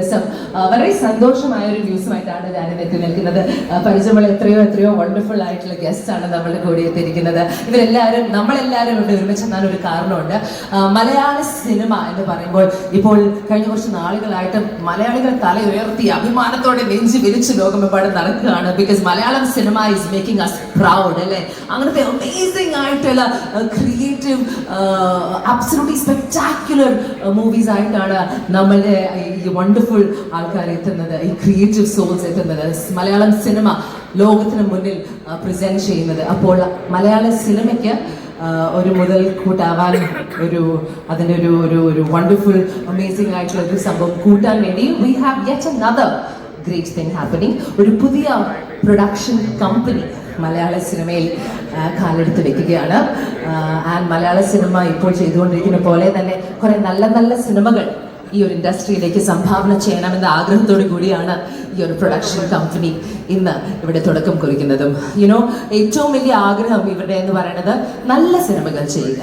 ദിവസം വളരെ സന്തോഷമായ ഒരു ന്യൂസുമായിട്ടാണ് ഞാൻ എത്തി നിൽക്കുന്നത്. പരിചയമുള്ള എത്രയോ എത്രയോ വണ്ടർഫുൾ ആയിട്ടുള്ള ഗസ്റ്റ് ആണ് നമ്മളുടെ കൂടെ എത്തിയിരിക്കുന്നത്. ഇവരെല്ലാവരും നമ്മളെല്ലാവരും കൊണ്ട് ഒരുമിച്ച് എന്നാണ് ഒരു കാരണമുണ്ട് മലയാള സിനിമ എന്ന് പറയുമ്പോൾ ഇപ്പോൾ കഴിഞ്ഞ കുറച്ച് നാളുകളായിട്ട് മലയാളികൾ തല ഉയർത്തി അഭിമാനത്തോടെ വെഞ്ചി വിരിച്ച് ലോകമെമ്പാടും നടക്കുകയാണ്. Because Malayalam cinema is making us proud അല്ലേ? അങ്ങനത്തെ അമേസിംഗ് ആയിട്ടുള്ള ക്രിയേറ്റീവ് അബ്സലൂട്ട്ലി സ്പെക്ടാക്യുലർ മൂവീസ് ആയിട്ടാണ് നമ്മളുടെ ഈ വണ്ടർഫുൾ ആൾക്കാർ എത്തുന്നത് ഈ ക്രിയേറ്റീവ് സോൾസ് എത്തുന്നത്. മലയാളം സിനിമ ലോകത്തിന് മുന്നിൽ പ്രസന്റ് ചെയ്യുന്നത്. അപ്പോൾ മലയാള സിനിമയ്ക്ക് ഒരു മുതൽ കൂട്ടാവാൻ ഒരു അതിന്റെ ഒരു ഒരു ഒരു വണ്ടർഫുൾ അമേസിംഗ് ആയിട്ടുള്ള ഒരു സംഭവം കൂട്ടാൻ വേണ്ടി we have get another great thing happening ഒരു പുതിയ പ്രൊഡക്ഷൻ കമ്പനി മലയാള സിനിമയിൽ കാലെടുത്ത് വെക്കുകയാണ്. ആൻഡ് മലയാള സിനിമ ഇപ്പോൾ ചെയ്തുകൊണ്ടിരിക്കുന്ന പോലെ തന്നെ കുറെ നല്ല നല്ല സിനിമകൾ ഈ ഒരു ഇൻഡസ്ട്രിയിലേക്ക് സംഭാവന ചെയ്യണമെന്ന ആഗ്രഹത്തോടു കൂടിയാണ് ഈ ഒരു പ്രൊഡക്ഷൻ കമ്പനി ഇന്ന് ഇവിടെ തുടക്കം കുറിക്കുന്നതും. യുനോ ഏറ്റവും വലിയ ആഗ്രഹം ഇവിടെ എന്ന് പറയുന്നത് നല്ല സിനിമകൾ ചെയ്യുക.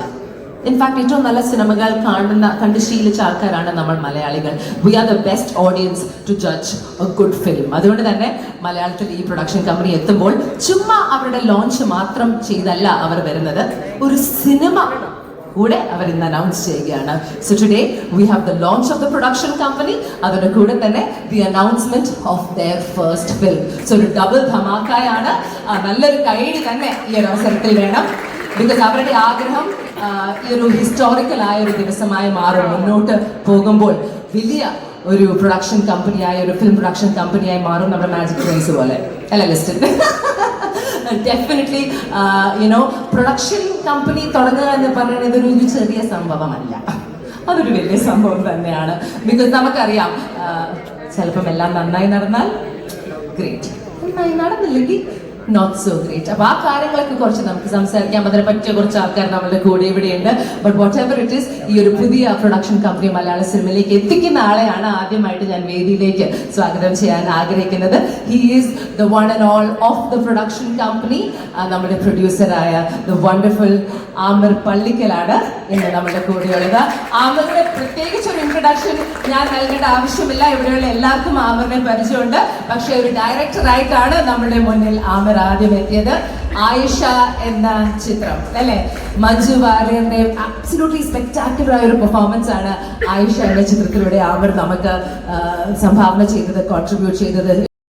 ഇൻഫാക്ട് ഏറ്റവും നല്ല സിനിമകൾ കാണുന്ന കണ്ട് ശീലിച്ച ആൾക്കാരാണ് നമ്മൾ മലയാളികൾ. We are the best audience to judge a good film അതുകൊണ്ട് തന്നെ മലയാളത്തിൽ ഈ പ്രൊഡക്ഷൻ കമ്പനി എത്തുമ്പോൾ ചുമ്മാ അവരുടെ ലോഞ്ച് മാത്രം ചെയ്തല്ല അവർ വരുന്നത്. ഒരു സിനിമ കൂടെ അവർ ഇന്ന് അനൗൺസ് ചെയ്യുകയാണ്. So today we have the launch of the production company അതിന്റെ കൂടെ തന്നെ the announcement of their first film so ഒരു ഡബിൾ ധമാക്കായാണ് നല്ലൊരു കൈഡ് തന്നെ ഈ ഒരു അവസരത്തിൽ വേണം. ബിക്കോസ് അവരുടെ ആഗ്രഹം ഈ ഒരു ഹിസ്റ്റോറിക്കൽ ആയ ഒരു ദിവസമായി മാറും. മുന്നോട്ട് പോകുമ്പോൾ വലിയ ഒരു പ്രൊഡക്ഷൻ കമ്പനിയായ ഒരു ഫിലിം പ്രൊഡക്ഷൻ കമ്പനിയായി മാറും നമ്മുടെ മാജിക് ഫ്രൈസ് പോലെ. അല്ല list definitely you know production company തുടങ്ങുക എന്ന് പറയുന്നത് ഒരു ചെറിയ സംഭവമല്ല. അതൊരു വലിയ സംഭവം തന്നെയാണ്. ബിക്കോസ് നമുക്കറിയാം ചിലപ്പം എല്ലാം നന്നായി നടന്നാൽ ഗ്രേറ്റ് നന്നായി നടന്നില്ലെങ്കിൽ നോട്ട് സോ ഗ്രേറ്റ് അപ്പൊ ആ കാര്യങ്ങളൊക്കെ കുറച്ച് നമുക്ക് സംസാരിക്കാം. അതിനെ പറ്റിയ കുറച്ച് ആൾക്കാർ നമ്മളുടെ കൂടെ ഇവിടെയുണ്ട്. But whatever it is ഈ ഒരു പുതിയ പ്രൊഡക്ഷൻ കമ്പനി മലയാള സിനിമയിലേക്ക് എത്തിക്കുന്ന ആളെയാണ് ആദ്യമായിട്ട് ഞാൻ വേദിയിലേക്ക് സ്വാഗതം ചെയ്യാൻ ആഗ്രഹിക്കുന്നത്. He is the one and all of the production company നമ്മുടെ പ്രൊഡ്യൂസറായ ദ വണ്ടർഫുൾ ആമിർ പള്ളിക്കലാണ് ഇന്ന് നമ്മുടെ കൂടെയുള്ളത്. ആമിറിന്റെ പ്രത്യേകിച്ച് ഒരു ഇൻട്രൊഡക്ഷൻ ഞാൻ നൽകേണ്ട ആവശ്യമില്ല. ഇവിടെയുള്ള എല്ലാവർക്കും ആമിറിനെ പരിചയമുണ്ട്. പക്ഷെ ഒരു ഡയറക്ടറായിട്ടാണ് നമ്മുടെ മുന്നിൽ ആമിർ ആദ്യം എത്തിയത് ആയിഷ എന്ന ചിത്രം അല്ലെ? മഞ്ജു വാര്യറിന്റെ അബ്സലൂട്ട്ലി സ്പെക്ടാക്കുലർ ആയ ഒരു പെർഫോമൻസ് ആണ് ആയിഷ എന്ന ചിത്രത്തിലൂടെ അവർ നമുക്ക് സംഭാവന ചെയ്തത് കോൺട്രിബ്യൂട്ട് ചെയ്തത്.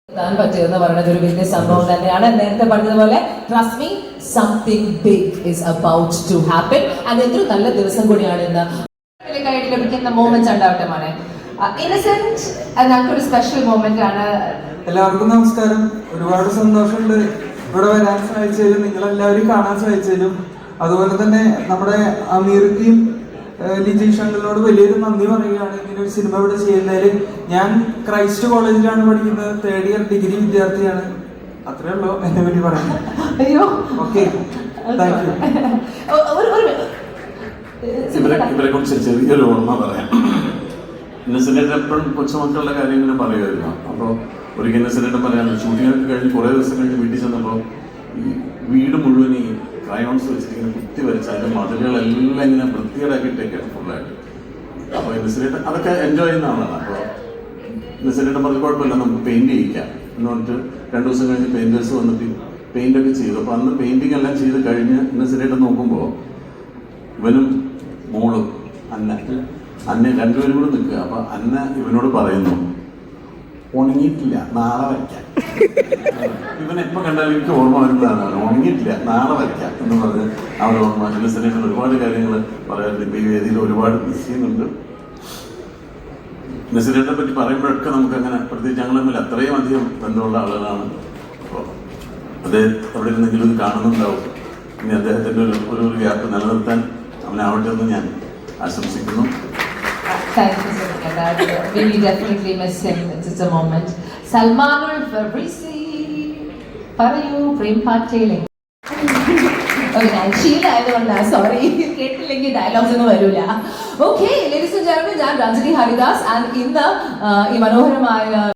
താൻ പറ്റിയതെന്ന് പറയുന്നത് ഒരു വലിയ സംഭവം തന്നെയാണ്. നേരത്തെ പറഞ്ഞതുപോലെ trust me something big is about to happen അത് എന്തൊരു നല്ല ദിവസം കൂടിയാണ് ഇന്ന്. ലഭിക്കുന്ന മോമെന്റ്സ് ഉണ്ടാവട്ടെ മോനെ. ഇന്നസെന്റ് ഞങ്ങൾക്കൊരു സ്പെഷ്യൽ മൊമെന്റ് ആണ്. എല്ലാവർക്കും നമസ്കാരം. ഒരുപാട് സന്തോഷമുണ്ട്. ഇവിടെ വരാൻ സാധിച്ചതിലും നിങ്ങളെല്ലാവരും കാണാൻ സാധിച്ചതിലും. അതുപോലെ തന്നെ നമ്മുടെ അമീർക്കും ലിജീഷ് അങ്കിളിനോട് വലിയൊരു നന്ദി പറയുകയാണ്. ഇങ്ങനെ ഒരു സിനിമ ഇവിടെ ചെയ്യുന്നതിൽ ഞാൻ ക്രൈസ്റ്റ് കോളേജിലാണ് പഠിക്കുന്നത്. തേർഡ് ഇയർ ഡിഗ്രി വിദ്യാർത്ഥിയാണ്. അത്രേ ഉള്ളൂ എന്നെ പറ്റി പറയുന്നത്. അയ്യോ. ഓക്കെ താങ്ക് യു ഇവരെ കുറിച്ച് ചെറിയൊരു ഓർമ്മ പറയാം. ഇന്നസെന്റ് എപ്പോഴും കൊച്ചുമക്കളുടെ കാര്യങ്ങൾ പറയുമായിരുന്നു. അപ്പോൾ ഒരു ഇന്നസെന്റ് പറയാൻ ഷൂട്ടിങ്ങൾക്ക് കഴിഞ്ഞ് കുറേ ദിവസം കഴിഞ്ഞ് വീട്ടിൽ ചെന്നപ്പോൾ ഈ വീട് മുഴുവൻ ഈ ക്രയോൺസ് വെച്ചിട്ട് കുത്തി വരച്ച് അതിന്റെ മതിലുകളെല്ലാം ഇങ്ങനെ വൃത്തികേടാക്കിയിട്ടേക്കാണ് ഫുള്ളായിട്ട്. അപ്പോൾ ഇന്നസെന്റ് അതൊക്കെ എൻജോയ് ചെയ്യുന്ന ആളാണ്. അപ്പോൾ ഇന്നസെന്റ് പറഞ്ഞ കുഴപ്പമില്ല നമുക്ക് പെയിന്റ് ചെയ്യിക്കാം എന്ന് പറഞ്ഞിട്ട് രണ്ട് ദിവസം കഴിഞ്ഞ് പെയിന്റേഴ്സ് വന്നിട്ട് ഒക്കെ ചെയ്തു. അപ്പോൾ അന്ന് പെയിന്റിംഗ് എല്ലാം ചെയ്ത് കഴിഞ്ഞ് ഇന്നസെന്റ് നോക്കുമ്പോൾ ഇവനും മോളും അന്ന അന്ന രണ്ടുപേരും കൂടെ നിൽക്കുക. അപ്പൊ അന്ന ഇവനോട് പറയുന്നു ഉണങ്ങിയിട്ടില്ല നാളെ വയ്ക്കാം. ഇവൻ എപ്പൊ കണ്ടാലും എനിക്ക് ഓർമ്മ വരുന്നതാണ്. ഉണങ്ങിയിട്ടില്ല നാളെ വയ്ക്കാം. എന്ന് പറഞ്ഞ് അവർ ഓർമ്മ ഇന്നസെന്റേഷൻ ഒരുപാട് കാര്യങ്ങൾ പറയാറുണ്ട്. ഇപ്പൊ ഈ വേദിയിൽ ഒരുപാട് മിസ് ചെയ്യുന്നുണ്ട്. നസീറിനെ പറ്റി പറയുമ്പോഴൊക്കെ നമുക്ക് അങ്ങനെ പ്രത്യേകിച്ച് ഞങ്ങൾ തമ്മിൽ അത്രയും അധികം ബന്ധമുള്ള ആളുകളാണ്. അപ്പോൾ അദ്ദേഹം അവിടെ ഇരുന്നെങ്കിലും ഇത് കാണുന്നുണ്ടാവും. ഇനി അദ്ദേഹത്തിന്റെ ഒരു ഒരു ഗ്യാപ്പ് നിലനിർത്താൻ അവനാവട്ടെ എന്ന് ഞാൻ ആശംസിക്കുന്നു. Thank you so much. Dad. We will definitely miss him. It's, it's a moment. Salmanul Febrisi പറയൂ പ്രേം പാറ്റേലെ ശീലമായതുകൊണ്ടാണ് സോറി കേട്ടില്ലെങ്കിൽ ഡയലോഗ്സ് ഒന്നും വരൂല ഓക്കെ ലേഡീസ് ഞാൻ രഞ്ജനി ഹരിദാസ് ആൻഡ് ഇന്ന് ഈ മനോഹരമായ